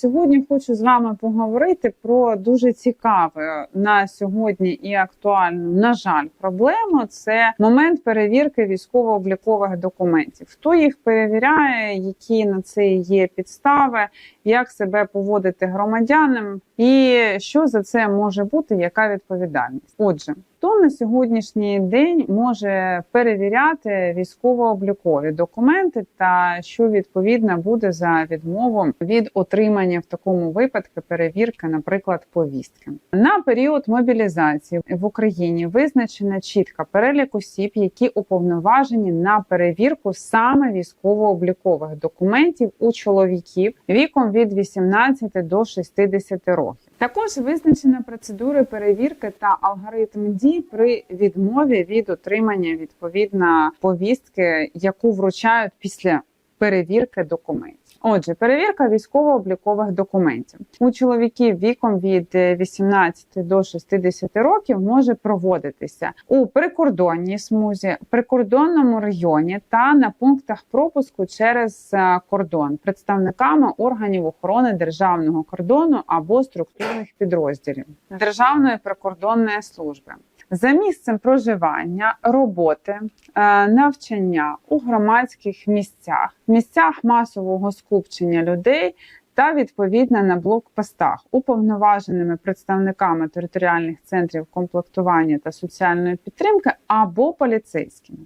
сьогодні хочу з вами поговорити про дуже цікаву на сьогодні і актуальну, на жаль, проблему. Це момент перевірки військово-облікових документів. Хто їх перевіряє, які на це є підстави, як себе поводити громадянам, і що за це може бути, яка відповідальність? Отже, хто на сьогоднішній день може перевіряти військово-облікові документи, та що відповідно буде за відмову від отримання в такому випадку перевірки, наприклад, повістки на період мобілізації в Україні визначено чітко перелік осіб, які уповноважені на перевірку саме військово-облікових документів у чоловіків віком від 18 до 60 років. Також визначена процедури перевірки та алгоритм дій при відмові від отримання відповідно повістки, яку вручають після перевірки документів. Отже, перевірка військово-облікових документів у чоловіків віком від 18 до 60 років може проводитися у прикордонній смузі, прикордонному районі та на пунктах пропуску через е, кордон представниками органів охорони державного кордону або структурних підрозділів Державної прикордонної служби. За місцем проживання, роботи, е, навчання у громадських місцях, місцях масового скупчення людей та відповідно на блокпостах уповноваженими представниками територіальних центрів комплектування та соціальної підтримки або поліцейськими.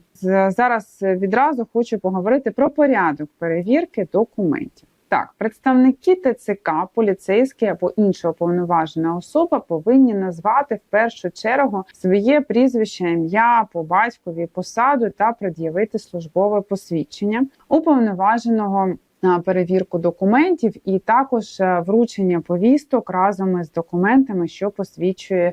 Зараз відразу хочу поговорити про порядок перевірки документів. Так, представники ТЦК, поліцейські або інша уповноважена особа повинні назвати в першу чергу своє прізвище, ім'я по батькові, посаду та пред'явити службове посвідчення уповноваженого перевірку документів і також е, вручення повісток разом із документами, що посвідчує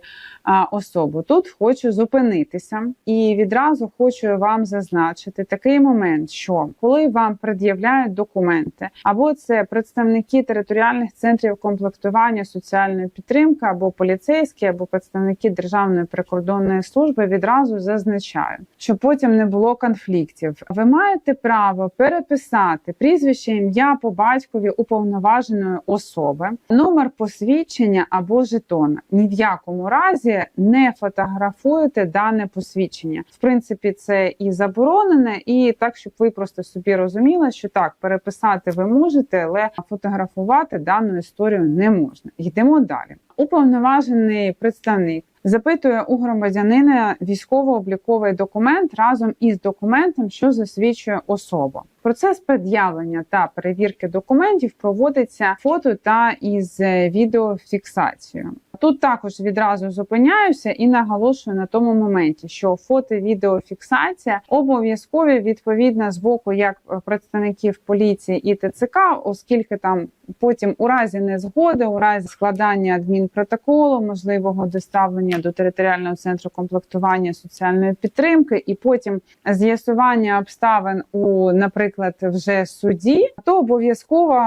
особу. Тут хочу зупинитися і відразу хочу вам зазначити такий момент, що коли вам пред'являють документи, або це представники територіальних центрів комплектування соціальної підтримки, або поліцейські, або представники Державної прикордонної служби, відразу зазначаю, що потім не було конфліктів. Ви маєте право переписати прізвище, ім'я по батькові уповноваженої особи, номер посвідчення або жетона. Ні в якому разі не фотографуєте дане посвідчення. В принципі, це і заборонене, і так, щоб ви просто собі розуміли, що так переписати ви можете, але фотографувати дану історію не можна. Йдемо далі. Уповноважений представник запитує у громадянина військово-обліковий документ разом із документом, що засвідчує особу. Процес пред'явлення та перевірки документів проводиться фото та із відеофіксацією. Тут також відразу зупиняюся і наголошую на тому моменті, що фото-відеофіксація обов'язкові відповідно з боку як представників поліції і ТЦК, оскільки там потім у разі незгоди, у разі складання адмінпротоколу, можливого доставлення до територіального центру комплектування соціальної підтримки, і потім з'ясування обставин у, наприклад, вже суді, то обов'язково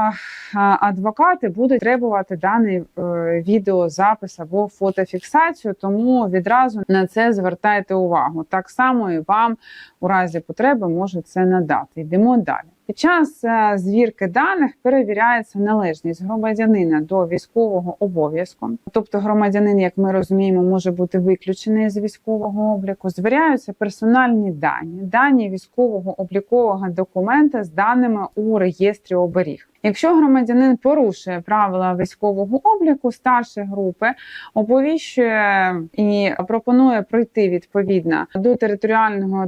адвокати будуть требувати даний е, відеозапис або фотофіксацію, тому відразу на це звертайте увагу. Так само і вам у разі потреби може це надати. Йдемо далі. Під час е, звірки даних перевіряється належність громадянина до військового обов'язку, тобто громадянин, як ми розуміємо, може бути виключений з військового обліку. Звіряються персональні дані, дані військового облікового документа з даними у реєстрі оберіг. Якщо громадянин порушує правила військового обліку старшої групи, оповіщує і пропонує пройти відповідно до територіального.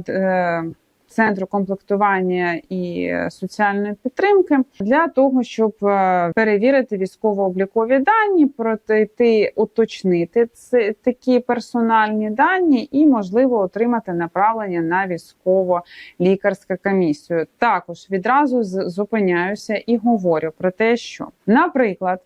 Центру комплектування і соціальної підтримки для того, щоб е, перевірити військово-облікові дані, пройти, уточнити ці такі персональні дані і, можливо, отримати направлення на військово-лікарську комісію. Також відразу зупиняюся і говорю про те, що, наприклад.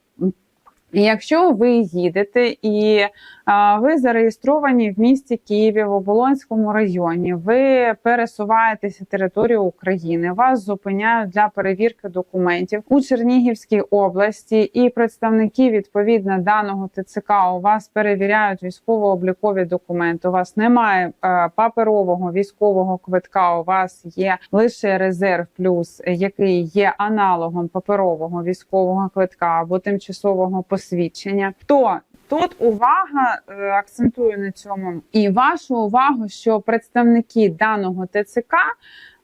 Якщо ви їдете і а, ви зареєстровані в місті Києві в Оболонському районі, ви пересуваєтеся територію України, вас зупиняють для перевірки документів у Чернігівській області, і представники відповідно даного ТЦК у вас перевіряють військово-облікові документи. У вас немає е, паперового військового квитка. У вас є лише резерв плюс, який є аналогом паперового військового квитка або тимчасового посвідчення. То Тут увага е, акцентую на цьому і вашу увагу, що представники даного ТЦК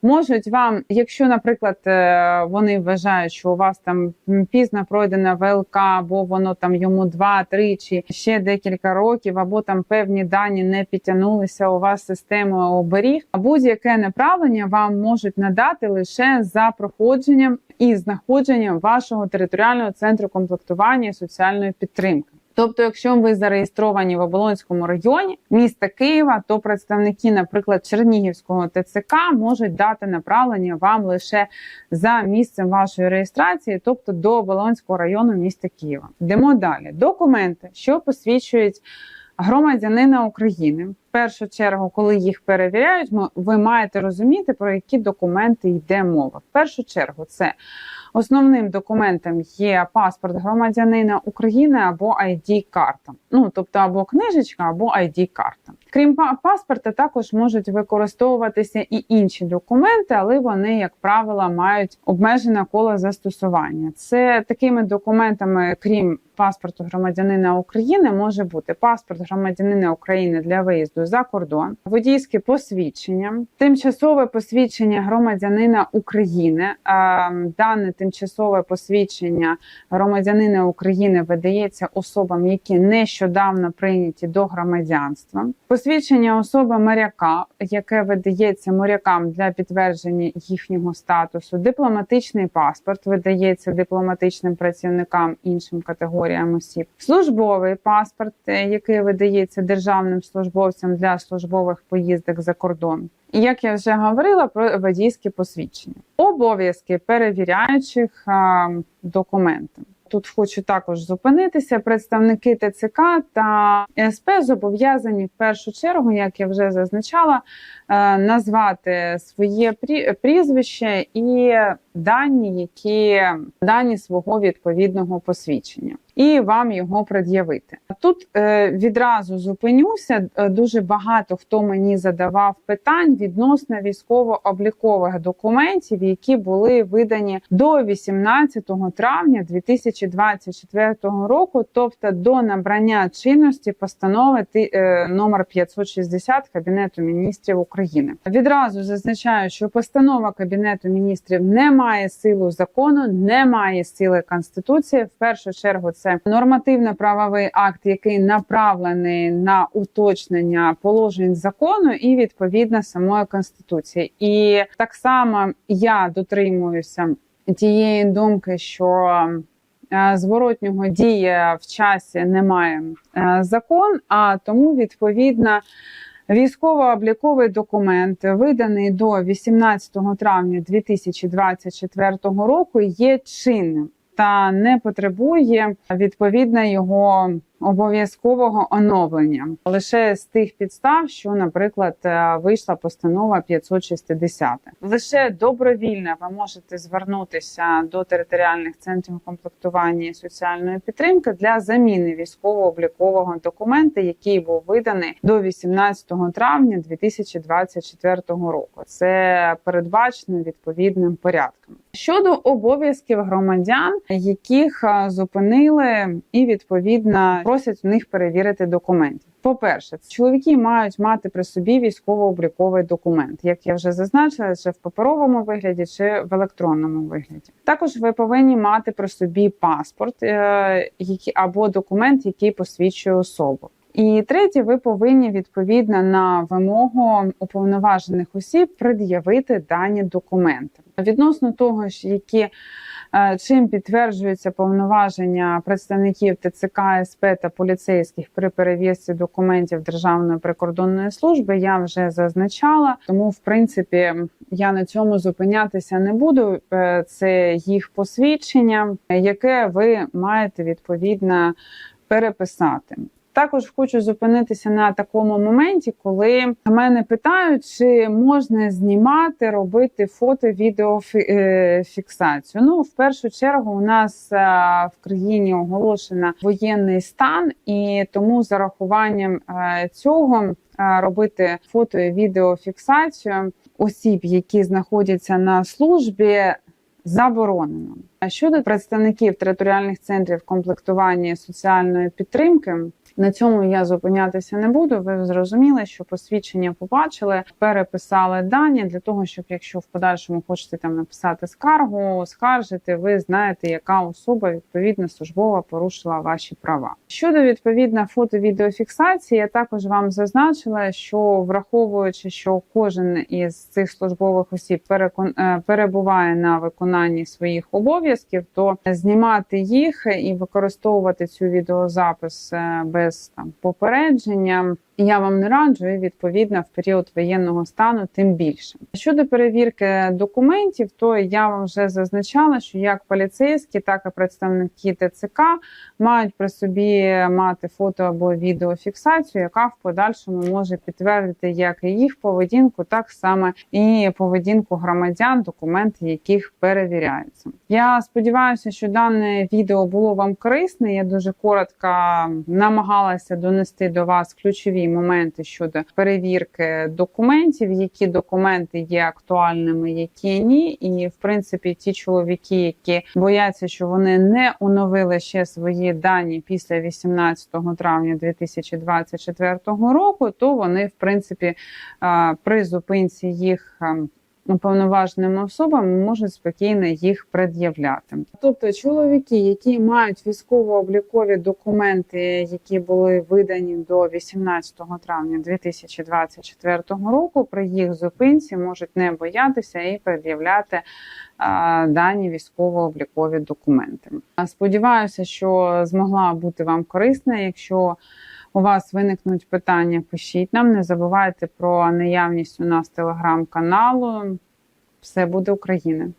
можуть вам, якщо, наприклад, е, вони вважають, що у вас там пізно пройдена ВЛК, або воно там йому 2-3 чи ще декілька років, або там певні дані не підтягнулися у вас системою оберіг, будь-яке направлення вам можуть надати лише за проходженням і знаходженням вашого територіального центру комплектування і соціальної підтримки. Тобто, якщо ви зареєстровані в Оболонському районі міста Києва, то представники, наприклад, Чернігівського ТЦК можуть дати направлення вам лише за місцем вашої реєстрації, тобто до Оболонського району міста Києва. Йдемо далі. Документи, що посвідчують громадянина України. В першу чергу, коли їх перевіряють, ви маєте розуміти, про які документи йде мова. В першу чергу, це Основним документом є паспорт громадянина України або id карта. Ну тобто або книжечка, або id карта Крім паспорта, також можуть використовуватися і інші документи, але вони, як правило, мають обмежене коло застосування. Це такими документами, крім паспорту громадянина України, може бути паспорт громадянина України для виїзду за кордон, водійське посвідчення, тимчасове посвідчення громадянина України. Дане тимчасове посвідчення громадянина України видається особам, які нещодавно прийняті до громадянства. Посвідчення особи моряка, яке видається морякам для підтвердження їхнього статусу, дипломатичний паспорт видається дипломатичним працівникам іншим категоріям осіб, службовий паспорт, е, який видається державним службовцям для службових поїздок за кордон. І як я вже говорила про водійське посвідчення, обов'язки перевіряючих а, документи. Тут хочу також зупинитися. Представники ТЦК та СП зобов'язані в першу чергу, як я вже зазначала, е, назвати своє прізвище і дані, які дані свого відповідного посвідчення і вам його пред'явити. Тут е, відразу зупинюся. Е, дуже багато хто мені задавав питань відносно військово-облікових документів, які були видані до 18 травня 2024 року, тобто до набрання чинності постанови е, номер 560 Кабінету міністрів України. Відразу зазначаю, що постанова Кабінету міністрів не має силу закону, не має сили конституції. В першу чергу це це нормативно-правовий акт, який направлений на уточнення положень закону і відповідно самої конституції. І так само я дотримуюся тієї думки, що е, Зворотнього дія в часі немає е, закон, а тому відповідно військово-обліковий документ, виданий до 18 травня 2024 року, є чинним та не потребує відповідно його обов'язкового оновлення лише з тих підстав, що, наприклад, е, вийшла постанова 560. Лише добровільно ви можете звернутися до територіальних центрів комплектування і соціальної підтримки для заміни військово-облікового документа, який був виданий до 18 травня 2024 року. Це передбачено відповідним порядком. Щодо обов'язків громадян, яких е, зупинили і відповідно просять у них перевірити документів. По-перше, чоловіки мають мати при собі військово-обліковий документ, як я вже зазначила, чи в паперовому вигляді, чи в електронному вигляді. Також ви повинні мати при собі паспорт, е, або документ, який посвідчує особу. І третє, ви повинні відповідно на вимогу уповноважених осіб пред'явити дані документи відносно того, які чим підтверджуються повноваження представників ТЦК, СП та поліцейських при перевірці документів Державної прикордонної служби, я вже зазначала. Тому, в принципі, я на цьому зупинятися не буду. Е, Це їх посвідчення, яке ви маєте відповідно переписати. Також хочу зупинитися на такому моменті, коли мене питають, чи можна знімати, робити фото, відео е, фіксацію. Ну, в першу чергу, у нас е, в країні оголошено воєнний стан, і тому з зарахуванням е, цього робити фото і відеофіксацію осіб, які знаходяться на службі. Заборонено А щодо представників територіальних центрів комплектування соціальної підтримки. На цьому я зупинятися не буду. Ви зрозуміли, що посвідчення побачили, переписали дані для того, щоб якщо в подальшому хочете там написати скаргу, скаржити, ви знаєте, яка особа відповідно службова порушила ваші права. Щодо відповідно фото-відеофіксації, я також вам зазначила, що враховуючи, що кожен із цих службових осіб перекон... е, перебуває на виконанні своїх обов'язків, то знімати їх і використовувати цю відеозапис е, без там попередження. Я вам не раджу, і відповідно в період воєнного стану тим більше. Щодо перевірки документів, то я вам вже зазначала, що як поліцейські, так і представники ТЦК мають при собі мати фото або відеофіксацію, яка в подальшому може підтвердити як і їх поведінку, так само і поведінку громадян, документи яких перевіряються. Я сподіваюся, що дане відео було вам корисне. Я дуже коротко намагалася донести до вас ключові моменти щодо перевірки документів, які документи є актуальними, які ні. І в принципі, ті чоловіки, які бояться, що вони не оновили ще свої дані після 18 травня 2024 року, то вони в принципі при зупинці їх. Уповноваженими особами можуть спокійно їх пред'являти. Тобто чоловіки, які мають військово-облікові документи, які були видані до 18 травня 2024 року, при їх зупинці можуть не боятися і пред'являти дані військово-облікові документи. Сподіваюся, що змогла бути вам корисна. Якщо у вас виникнуть питання, пишіть нам. Не забувайте про наявність у нас телеграм-каналу. Все буде Україна.